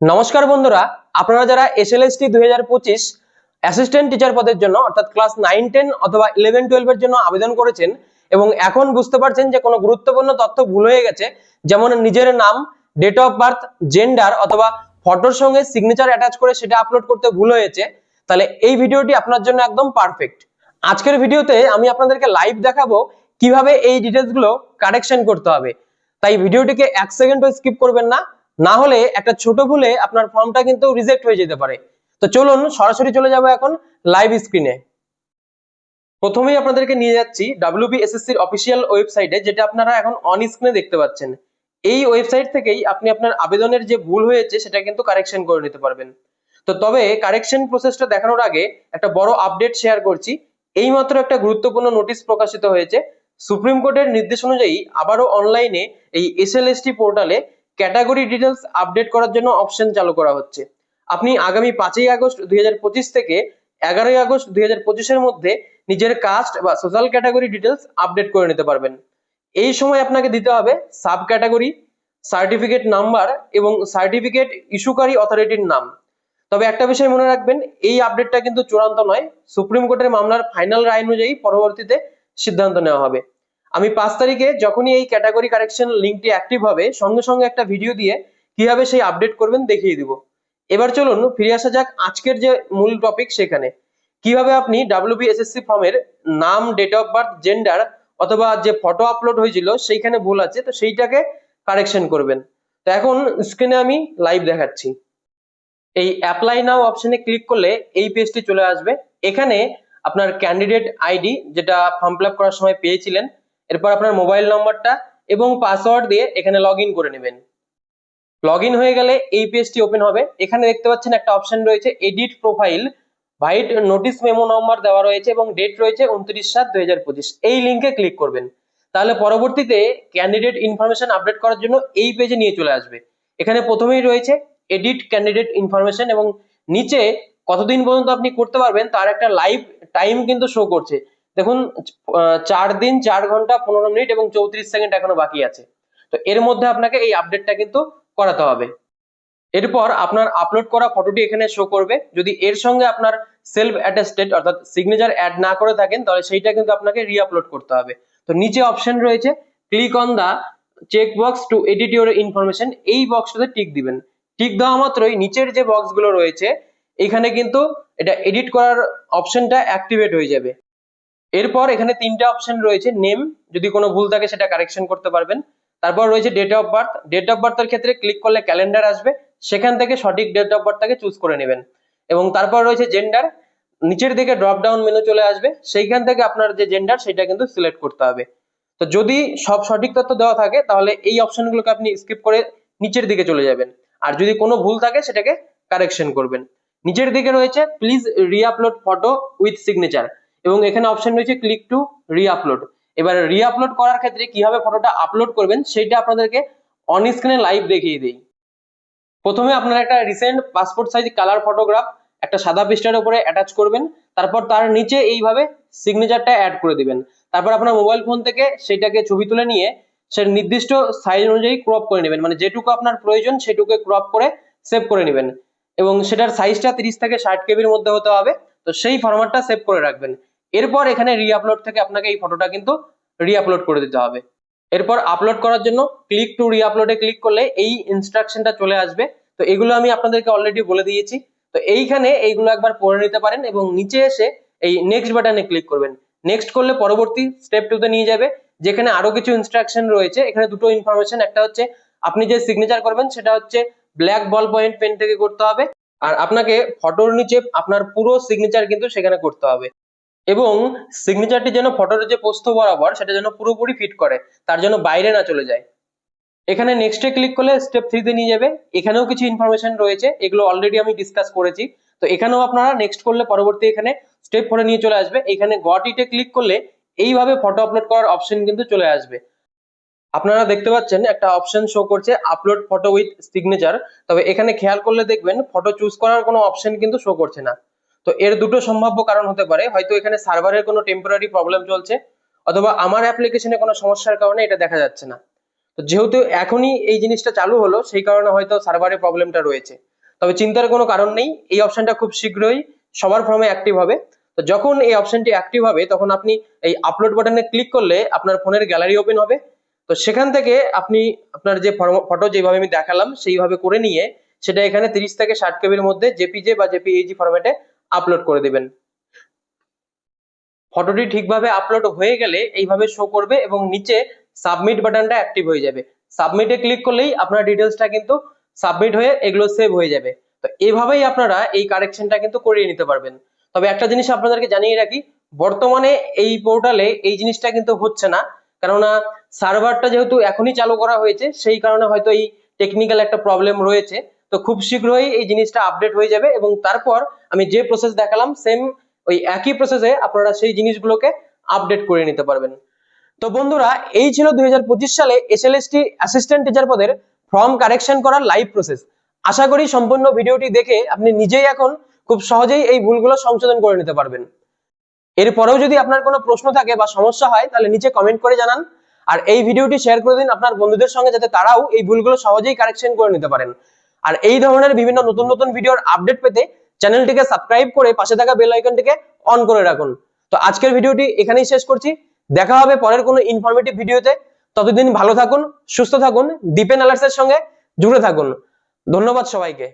নমস্কার বন্ধুরা, আপনারা যারা এসএলএসটি দুই হাজার পঁচিশ অ্যাসিস্ট্যান্ট টিচার পদের জন্য, অর্থাৎ ক্লাস নাইন টেন অথবা ইলেভেন টুয়েলভের জন্য আবেদন করেছেন এবং এখন বুঝতে পারছেন যে কোনো গুরুত্বপূর্ণ তথ্য ভুল হয়ে গেছে, যেমন নিজের নাম ডেট অফ বার্থ জেন্ডার অথবা ফটোর সঙ্গে সিগনেচার অ্যাটাচ করে সেটা আপলোড করতে ভুল হয়েছে, তাহলে এই ভিডিওটি আপনার জন্য একদম পারফেক্ট আজকের ভিডিওতে আমি আপনাদেরকে লাইভ দেখাবো কীভাবে এই ডিটেলসগুলো কারেকশন করতে হবে। তাই ভিডিওটিকে এক সেকেন্ডও স্কিপ করবেন না না হলে একটা ছোট ভুলে আপনার ফর্মটা কিন্তু রিজেক্ট হয়ে যেতে পারে। তো চলুন সরাসরি চলে যাব এখন লাইভ স্ক্রিনে প্রথমেই আপনাদেরকে নিয়ে যাচ্ছি ডাব্লিউবিএসএসসির অফিসিয়াল ওয়েবসাইটে যেটা আপনারা এখন অন স্ক্রিনে দেখতে পাচ্ছেন। এই ওয়েবসাইট থেকেই আপনি আপনার আবেদনের যে ভুল হয়েছে, সেটা কিন্তু কারেকশন করে নিতে পারবেন। তো তবে কারেকশন প্রসেসটা দেখানোর আগে একটা বড় আপডেট শেয়ার করছি। এইমাত্র একটা গুরুত্বপূর্ণ নোটিশ প্রকাশিত হয়েছে। সুপ্রিম কোর্টের নির্দেশ অনুযায়ী আবারও অনলাইনে এই এসএলএসটি পোর্টালে ক্যাটাগরি ডিটেলস আপডেট করার জন্য অপশন চালু করা হচ্ছে। আপনি আগামী পাঁচই আগস্ট দুই হাজার পঁচিশ থেকে এগারোই আগস্ট দুই এর মধ্যে নিজের কাস্ট বা সোশ্যাল ক্যাটাগরি ডিটেলস আপডেট করে নিতে পারবেন। এই সময় আপনাকে দিতে হবে সাব ক্যাটাগরি সার্টিফিকেট নাম্বার এবং সার্টিফিকেট ইস্যুকারী অথরিটির নাম। তবে একটা বিষয় মনে রাখবেন, এই আপডেটটা কিন্তু চূড়ান্ত নয়, সুপ্রিম কোর্টের মামলার ফাইনাল রায় অনুযায়ী পরবর্তীতে সিদ্ধান্ত নেওয়া হবে। আমি পাঁচ তারিখে যখনই এই ক্যাটাগরি কারেকশন লিঙ্কটি অ্যাক্টিভ হবে, সঙ্গে সঙ্গে একটা ভিডিও দিয়ে কীভাবে সেই আপডেট করবেন দেখিয়ে দিব। এবার চলুন ফিরে আসা যাক আজকের যে মূল টপিক সেখানে। কীভাবে আপনি ডাব্লিউবিএসএসসি ফর্মের নাম ডেট অফ বার্থ জেন্ডার অথবা যে ফটো আপলোড হয়েছিল সেইখানে ভুল আছে, তো সেইটাকে কারেকশন করবেন। তো এখন স্ক্রিনে আমি লাইভ দেখাচ্ছি। এই অ্যাপ্লাই নাও অপশনে ক্লিক করলে এই পেজটি চলে আসবে। এখানে আপনার ক্যান্ডিডেট আইডি যেটা ফর্ম ফিল করার সময় পেয়েছিলেন এরপর আপনার মোবাইল নাম্বারটা এবং পাসওয়ার্ড দিয়ে এখানে লগ করে নেবেন। লগ হয়ে গেলে এই পেজটি ওপেন হবে। এখানে দেখতে পাচ্ছেন একটা অপশন রয়েছে edit profile white notice memo number দেওয়া রয়েছে এবং ডেট রয়েছে উনত্রিশ সাত দুই এই লিঙ্কে ক্লিক করবেন। তাহলে পরবর্তীতে ক্যান্ডিডেট ইনফরমেশন আপডেট করার জন্য এই পেজে নিয়ে চলে আসবে। এখানে প্রথমেই রয়েছে এডিট ক্যান্ডিডেট ইনফরমেশন এবং নিচে কতদিন পর্যন্ত আপনি করতে পারবেন তার একটা লাইভ টাইম কিন্তু শো করছে। দেখুন চার দিন, চার ঘণ্টা, পনেরো মিনিট এবং চৌত্রিশ সেকেন্ড এখনও বাকি আছে। তো এর মধ্যে আপনাকে এই আপডেটটা কিন্তু করাতে হবে। এরপর আপনার আপলোড করা ফটোটি এখানে শো করবে। যদি এর সঙ্গে আপনার সেলফ অ্যাটেস্টেড অর্থাৎ সিগনেচার অ্যাড না করে থাকেন, তাহলে সেইটা কিন্তু আপনাকে রিআপলোড করতে হবে। তো নিচে অপশন রয়েছে click on the check box to edit your information এই বক্সটাতে টিক দিবেন। টিক দেওয়া মাত্রই নিচের যে বক্সগুলো রয়েছে, এখানে কিন্তু এটা এডিট করার অপশনটা অ্যাক্টিভেট হয়ে যাবে। এরপর এখানে তিনটা অপশন রয়েছে নেম যদি কোনো ভুল থাকে সেটা কারেকশন করতে পারবেন। তারপর রয়েছে date of birth date of বার্থের ক্ষেত্রে ক্লিক করলে ক্যালেন্ডার আসবে, সেখান থেকে সঠিক ডেট অফ বার্থটাকে চুজ করে নেবেন। এবং তারপর রয়েছে জেন্ডার নিচের দিকে ড্রপ ডাউন মেনু চলে আসবে, সেইখান থেকে আপনার যে জেন্ডার সেটা কিন্তু সিলেক্ট করতে হবে। তো যদি সব সঠিক তথ্য দেওয়া থাকে, তাহলে এই অপশনগুলোকে আপনি স্কিপ করে নিচের দিকে চলে যাবেন। আর যদি কোনো ভুল থাকে, সেটাকে কারেকশন করবেন। নিচের দিকে রয়েছে please reupload photo with signature এবং এখানে অপশন রয়েছে ক্লিক টু রিআপলোড এবার রিআপলোড করার ক্ষেত্রে কীভাবে ফটোটা আপলোড করবেন সেটা আপনাদেরকে অন স্ক্রিনে লাইভ দেখিয়ে দিই। প্রথমে আপনারা একটা recent passport size colour photograph একটা সাদা পৃষ্ঠার উপরে অ্যাটাচ করবেন, তারপর তার নিচে এইভাবে সিগনেচারটা অ্যাড করে দিবেন। তারপর আপনার মোবাইল ফোন থেকে সেটাকে ছবি তুলে নিয়ে সে নির্দিষ্ট সাইজ অনুযায়ী ক্রপ করে নেবেন। মানে যেটুকু আপনার প্রয়োজন সেটুকু ক্রপ করে সেভ করে নেবেন। এবং সেটার সাইজটা তিরিশ থেকে ষাট কেবির মধ্যে হতে হবে। তো সেই ফরম্যাটটা সেভ করে রাখবেন। এরপর এখানে রিআপলোড থেকে আপনাকে এই ফটোটা কিন্তু রিআপলোড করে দিতে হবে। এরপর আপলোড করার জন্য ক্লিক টু রিআপলোডে ক্লিক করলে এই ইনস্ট্রাকশনটা চলে আসবে। তো এগুলো আমি আপনাদেরকে অলরেডি বলে দিয়েছি। তো এইখানে এইগুলো একবার পড়ে নিতে পারেন এবং নিচে এসে এই নেক্সট বাটনে ক্লিক করবেন। নেক্সট করলে পরবর্তী স্টেপ টুতে নিয়ে যাবে। যেখানে আরও কিছু ইনস্ট্রাকশন রয়েছে, এখানে দুটো ইনফরমেশন একটা হচ্ছে আপনি যে সিগনেচার করবেন সেটা হচ্ছে ব্ল্যাক বল পয়েন্ট পেন থেকে করতে হবে। আর আপনাকে ফটোর নিচে আপনার পুরো সিগনেচার কিন্তু সেখানে করতে হবে। এবং সিগনেচারটি যেন ফটোর যে পোস্ত বরাবর সেটা যেন পুরোপুরি ফিট করে, তার জন্য বাইরে না চলে যায়। এখানে নেক্সটে ক্লিক করলে স্টেপ থ্রিতে নিয়ে যাবে। এখানেও কিছু ইনফরমেশন রয়েছে, এগুলো অলরেডি আমি ডিসকাস করেছি। তো এখানেও আপনারা নেক্সট করলে পরবর্তী এখানে স্টেপ ফোরে নিয়ে চলে আসবে। এখানে গট ইটে ক্লিক করলে এইভাবে ফটো আপলোড করার অপশন কিন্তু চলে আসবে। আপনারা দেখতে পাচ্ছেন একটা অপশন শো করছে আপলোড ফটো উইথ সিগনেচার তবে এখানে খেয়াল করলে দেখবেন ফটো চুজ করার কোনো অপশন কিন্তু শো করছে না। তো এর দুটো সম্ভাব্য কারণ হতে পারে। হয়তো এখানে সার্ভারের কোনো টেম্পোরারি প্রবলেম চলছে, অথবা আমার অ্যাপ্লিকেশনে কোনো সমস্যার কারণে এটা দেখা যাচ্ছে না। তো যেহেতু এখনই এই জিনিসটা চালু হলো, সেই কারণে হয়তো সার্ভারের প্রবলেমটা রয়েছে। তবে চিন্তার কোনো কারণ নেই, এই অপশনটা খুব শীঘ্রই সবার ফর্মে অ্যাক্টিভ হবে। তো যখন এই অপশনটি অ্যাক্টিভ হবে, তখন আপনি এই আপলোড বাটনে ক্লিক করলে আপনার ফোনের গ্যালারি ওপেন হবে। তো সেখান থেকে আপনি আপনার যে ফটো যেভাবে আমি দেখালাম, সেইভাবে করে নিয়ে সেটা এখানে তিরিশ থেকে ষাট কেবির মধ্যে জেপিজে বা জেপিইজি ফরম্যাটে আপলোড করে দিবেন। ফটোটি ঠিকভাবে আপলোড হয়ে গেলে এইভাবে শো করবে এবং নিচে সাবমিট বাটনটা অ্যাক্টিভ হয়ে যাবে। সাবমিটে ক্লিক করলেই আপনার ডিটেলসটা কিন্তু সাবমিট হয়ে এগুলো সেভ হয়ে যাবে। তো এভাবেই আপনারা এই কারেকশনটা কিন্তু করিয়ে নিতে পারবেন। তবে একটা জিনিস আপনাদেরকে জানিয়ে রাখি, বর্তমানে এই পোর্টালে এই জিনিসটা কিন্তু হচ্ছে না। কেননা সার্ভারটা যেহেতু এখনই চালু করা হয়েছে, সেই কারণে হয়তো এই টেকনিক্যাল একটা প্রবলেম রয়েছে। তো খুব শীঘ্রই এই জিনিসটা আপডেট হয়ে যাবে এবং তারপর আমি যে প্রসেস দেখালাম সেম ওই একই প্রসেসে আপনারা সেই জিনিসগুলোকে আপডেট করে নিতে পারবেন। তো বন্ধুরা, এই ছিল দুই সালে এসএলএসটি অ্যাসিস্ট্যান্ট টিচার পদের ফর্ম কারেকশন করার লাইভ প্রসেস আশা করি সম্পূর্ণ ভিডিওটি দেখে আপনি নিজেই এখন খুব সহজেই এই ভুলগুলো সংশোধন করে নিতে পারবেন। এরপরেও যদি আপনার কোনো প্রশ্ন থাকে বা সমস্যা হয়, তাহলে নিচে কমেন্ট করে জানান। আর এই ভিডিওটি শেয়ার করে দিন আপনার বন্ধুদের সঙ্গে, যাতে তারাও এই ভুলগুলো সহজেই কারেকশন করে নিতে পারেন। আর এই ধরনের বিভিন্ন নতুন নতুন ভিডিওর আপডেট পেতে চ্যানেলটিকে সাবস্ক্রাইব করে পাশে থাকা বেল আইকনটিকে অন করে রাখুন। তো আজকের ভিডিওটি এখানেই শেষ করছি। দেখা হবে পরের কোনো ইনফরমেটিভ ভিডিওতে। ততদিন ভালো থাকুন, সুস্থ থাকুন, দীপেন অ্যালার্টসের সঙ্গে জুড়ে থাকুন। ধন্যবাদ সবাইকে।